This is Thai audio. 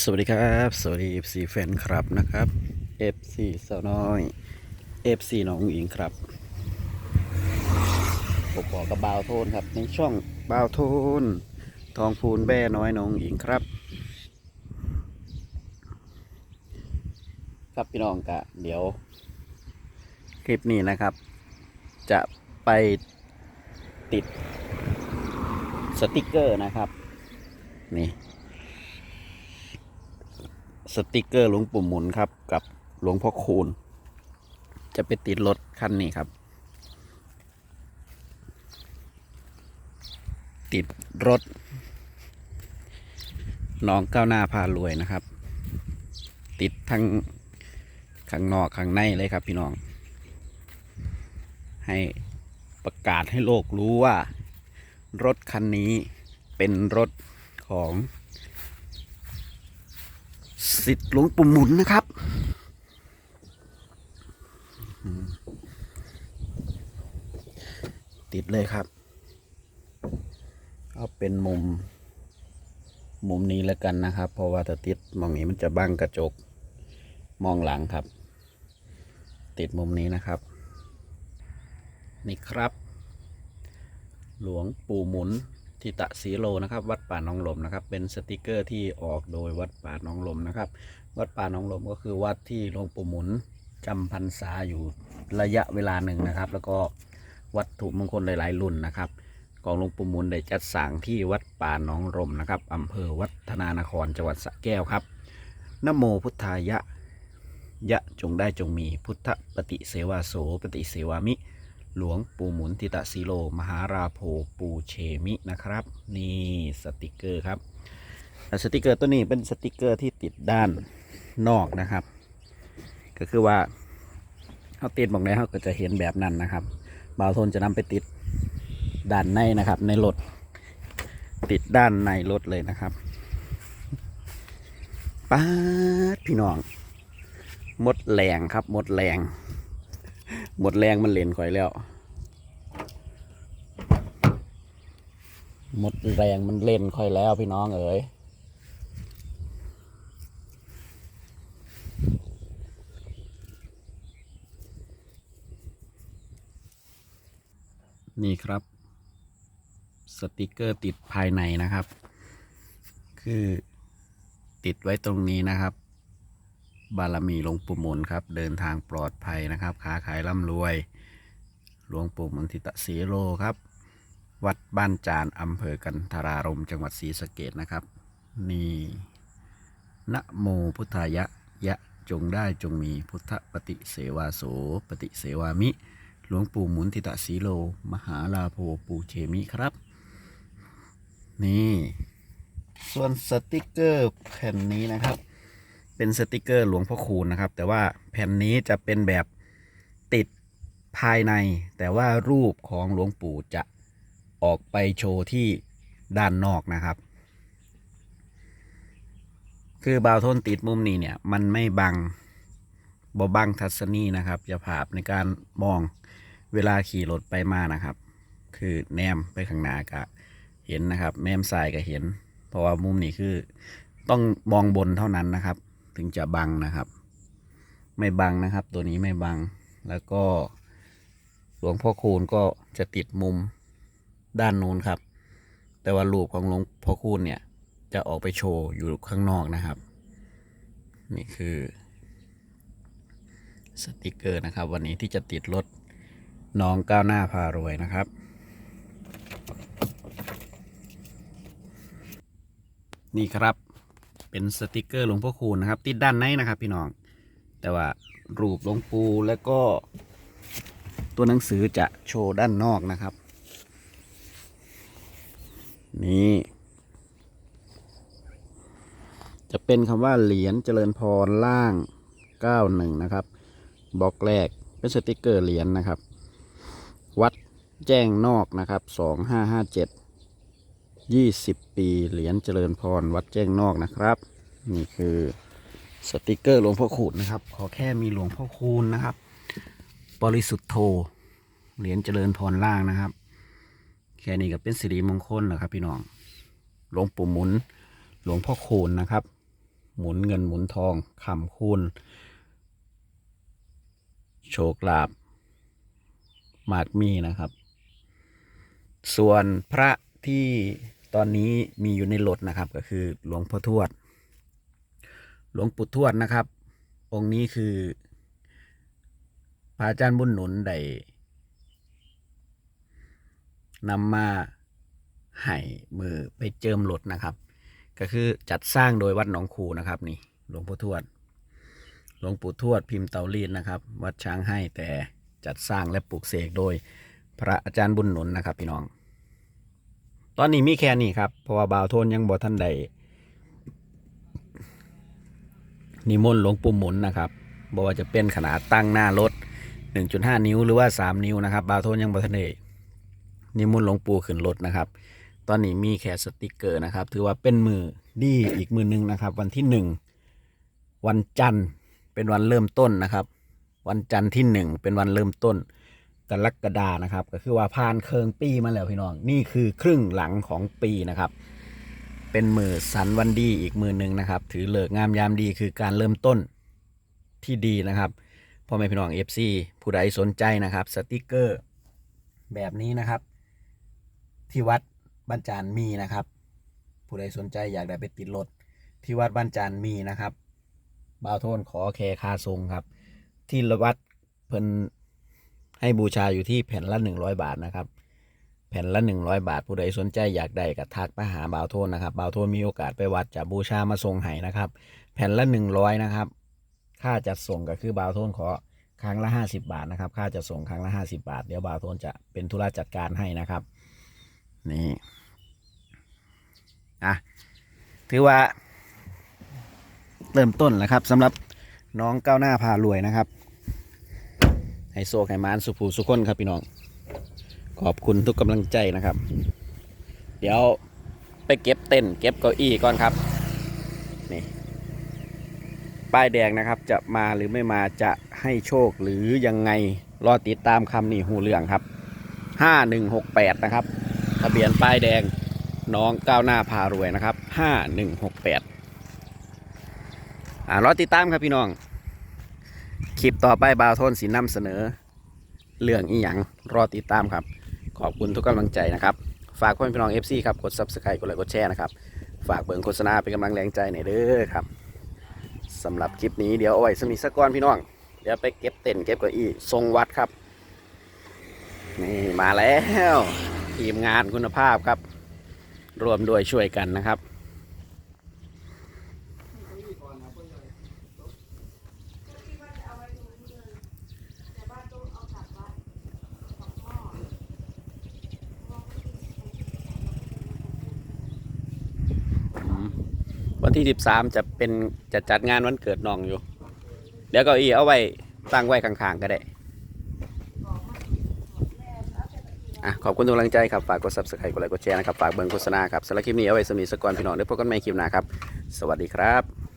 สวัสดีครับ สวัสดี FC แฟนคลับนะครับ FC สาวน้อย FC น้องอิงครับ ผมบอกกับบาวโทนครับ ในช่องบาวโทน ทองพูนแบ่น้อยน้องอิงครับ ครับพี่น้องกะเดี๋ยว คลิปนี้นะครับ จะไปติดสติกเกอร์นะครับ นี่ สติกเกอร์หลวงปู่หมุนครับ กับหลวงพ่อคูณ จะไปติดรถคันนี้ครับ ติดรถน้องก้าวหน้าพารวยนะครับ ติดทั้งข้างนอกข้างในเลยครับพี่น้อง ให้ประกาศให้โลกรู้ว่า รถคันนี้เป็นรถของ สิทธิ์หลวงปู่หมุนนะครับ ติดเลยครับ เอาเป็นมุม มุมนี้แล้วกันนะครับ เพราะว่าถ้าติดมองนี้มันจะบังกระจก มองหลังครับ ติดมุมนี้นะครับ นี่ครับ หลวงปู่หมุน ทิตะสีโลนะครับวัดป่าหนองลมนะครับ เป็นสติกเกอร์ที่ออกโดยวัดป่าหนองลมนะครับ วัดป่าหนองลมก็คือวัดที่หลวงปู่หมุนจำพรรษาอยู่ระยะเวลาหนึ่งนะครับ แล้วก็วัตถุมงคลหลายๆ รุ่นนะครับของหลวงปู่หมุนได้จัดสร้างที่วัดป่าหนองลมนะครับอำเภอวัฒนานครจังหวัดสระแก้วครับนโมพุทธายะยะจงได้จงมีพุทธปฏิเสวาโสปฏิเสวามิ หลวงปู่หมุนทิตะสีโล มหาราโพปูเชมินะครับ นี่สติกเกอร์ครับสติกเกอร์ตัวนี้เป็นสติกเกอร์ที่ติดด้านนอกนะครับ ก็คือว่าเขาติดบอกไหนเขาก็จะเห็นแบบนั้นนะครับบาวโทนจะนำไปติดด้านในนะครับ ในรถติดด้านในรถเลยนะครับป๊าพี่น้องหมดแรงครับหมดแรง หมดแรงมันเล่นข่อยแล้ว หมดแรงมันเล่นข่อยแล้วพี่น้องเอ๋ยนี่ครับ สติกเกอร์ติดภายในนะครับ คือติดไว้ตรงนี้นะครับ บารมีหลวงปู่หมุนครับ เดินทางปลอดภัยนะครับค้าขายร่ำรวย หลวงปู่หมุนทิตะสีโลครับ วัดบ้านจานอำเภอกันทรารมจังหวัดศรีสะเกดนะครับ นี่นะโมพุทธายะยะจงได้จงมีพุทธปฏิเสวาโสปฏิเสวามิ หลวงปู่หมุนทิตะสีโล มหาลาโภปูเชมิครับ นี่ ส่วนสติกเกอร์แผ่นนี้นะครับ เป็นสติกเกอร์หลวงพ่อคูณนะครับ แต่ว่าแผ่นนี้จะเป็นแบบติดภายใน แต่ว่ารูปของหลวงปู่จะออกไปโชว์ที่ด้านนอกนะครับ คือบาวทนติดมุมนี้เนี่ย มันไม่บังบบังทัศนีนะครับจะภาพในการมองเวลาขี่รถไปมานะครับ คือแนมไปข้างหน้าก็เห็นนะครับ แนมซ้ายก็เห็น เพราะว่ามุมนี้คือต้องมองบนเท่านั้นนะครับ ถึงจะบังนะครับ ไม่บังนะครับ ตัวนี้ไม่บัง แล้วก็หลวงพ่อคูณก็จะติดมุมด้านนู้นครับ แต่ว่ารูปของหลวงพ่อคูณเนี่ย จะออกไปโชว์อยู่ข้างนอกนะครับ นี่คือสติกเกอร์นะครับ วันนี้ที่จะติดรถน้องก้าวหน้าพารวยนะครับ นี่ครับ เป็นสติกเกอร์หลวงพ่อคูณนะครับ ติดด้านในนะครับ พี่น้อง แต่ว่ารูปหลวงปู่แล้วก็ ตัวหนังสือจะโชว์ด้านนอกนะครับ นี่ จะเป็นคำว่าเหรียญเจริญพรล่าง 91 นะครับบล็อกแรกเป็นสติกเกอร์เหรียญนะครับ วัดแจ้งนอกนะครับ 2557 20ปีเหรียญเจริญพรวัดแจ้งนอกนะครับ นี่คือสติกเกอร์หลวงพ่อคูณนะครับ ขอแค่มีหลวงพ่อคูณนะครับ บริสุทธโธเหรียญเจริญพรล่างนะครับ แค่นี้ก็เป็นสิริมงคลแล้วครับ พี่น้องหลวงปู่หมุน หลวงพ่อคูณนะครับ หมุนเงินหมุนทองคำคูณโชคลาภมากมีนะครับ ส่วนพระ ที่ตอนนี้มีอยู่ในรถนะครับ ก็คือหลวงพ่อทวด หลวงปู่ทวดนะครับ องค์นี้คือพระอาจารย์บุญหนุนได้นำมาให้มือไปเจิมรถนะครับ ก็คือจัดสร้างโดยวัดหนองคูนะครับ นี่หลวงพ่อทวด หลวงปู่ทวดพิมพ์เตารีดนะครับ วัดช้างให้แต่จัดสร้างและปลูกเสกโดย พระอาจารย์บุญหนุนนะครับพี่น้อง ตอนนี้มีแค่นี้ครับ เพราะว่าบ่าวโทนยังบ่ท่านใดนิมนต์หลวงปู่หมุนนะครับบ่ว่าจะเป็นขนาดตั้งหน้ารถ 1.5 นิ้วหรือว่า 3 นิ้วนะครับบ่าวโทนยังบ่ท่านใดนิมนต์หลวงปู่ขึ้นรถนะครับ ตอนนี้มีแค่สติกเกอร์นะครับ ถือว่าเป็นมือดีอีกมือหนึ่งนะครับ วันที่หนึ่งวันจันทร์เป็นวันเริ่มต้นนะครับ วันจันทร์ที่หนึ่งเป็นวันเริ่มต้น กรกฎานะครับ ก็คือว่าผ่านเคิงปีมาแล้วพี่น้อง นี่คือครึ่งหลังของปีนะครับ เป็นมือสันวันดีอีกมือหนึ่งนะครับ ถือเลิกงามยามดีคือการเริ่มต้นที่ดีนะครับพ่อแม่พี่น้อง FC ผู้ใดสนใจนะครับ สติกเกอร์แบบนี้นะครับ ที่วัดบ้านจานมีนะครับ ผู้ใดสนใจอยากได้ไปติดรถที่วัดบ้านจานมีนะครับบ่าวโทนขอแคค่าทรงครับ ที่วัดเพิ่น ให้บูชาอยู่ที่แผ่นละหนึ่งร้อยบาทนะครับ แผ่นละหนึ่งร้อยบาท ผู้ใดสนใจอยากได้ก็ทักมาหาบ่าวโทนนะครับบ่าวโทนมีโอกาสไปวัดจะบูชามาทรงให้นะครับ แผ่นละหนึ่งร้อยนะครับ ค่าจัดส่งก็คือบ่าวโทนขอครั้งละห้าสิบาทนะครับ ค่าจัดส่งครั้งละห้าสิบาท เดี๋ยวบ่าวโทนจะเป็นธุระจัดการให้นะครับ นี่อะถือว่าเริ่มต้นแล้วครับสำหรับน้องก้าวหน้าพารวยนะครับ ให้โซกให้มานสุภูสุคนครับพี่น้อง ขอบคุณทุกกำลังใจนะครับ เดี๋ยวไปเก็บเต้นเก็บเก้าอี้ก่อนครับนี่ป้ายแดงนะครับ จะมาหรือไม่มาจะให้โชคหรือยังไงรอติดตามคำนี่หูเหลืองครับ5168นะครับทะเบียนป้ายแดงน้องก้าวหน้าพารวยนะครับ5168อ่ารอติดตามครับพี่น้อง คลิปต่อไปบาวโทนสีนำเสนอ เรื่องอีหยังรอติดตามครับ ขอบคุณทุกกำลังใจนะครับ ฝากพ่อแม่พี่น้อง FC ครับ กด Subscribe กดไลค์กดแชร์นะครับ ฝากเบิ่งโฆษณาเป็นกำลังแรงใจหน่อยเด้อครับสำหรับคลิปนี้เดี๋ยวเอาไว้สมีสักก้อนพี่น้อง เดี๋ยวไปเก็บเต็นเก็บเก้าอี้ทรงวัดครับ นี่มาแล้ว ทีมงานคุณภาพครับ รวมด้วยช่วยกันนะครับ วันที่13จะเป็นจะจัดงานวันเกิดน้องอยู่ เดี๋ยวเก็อีเอาไว้ตั้งไว้ข้างๆก็ได้อะขอบคุณทุกกำลังใจครับ ฝากกด subscribe กดไลค์กดแชร์นะครับ ฝากเบิ่งโฆษณาครับสำหรับคลิปนี้เอาไว้สมีสกอนพี่น้องเดี๋ยวพบกันใหม่คลิปหน้าครับ สวัสดีครับ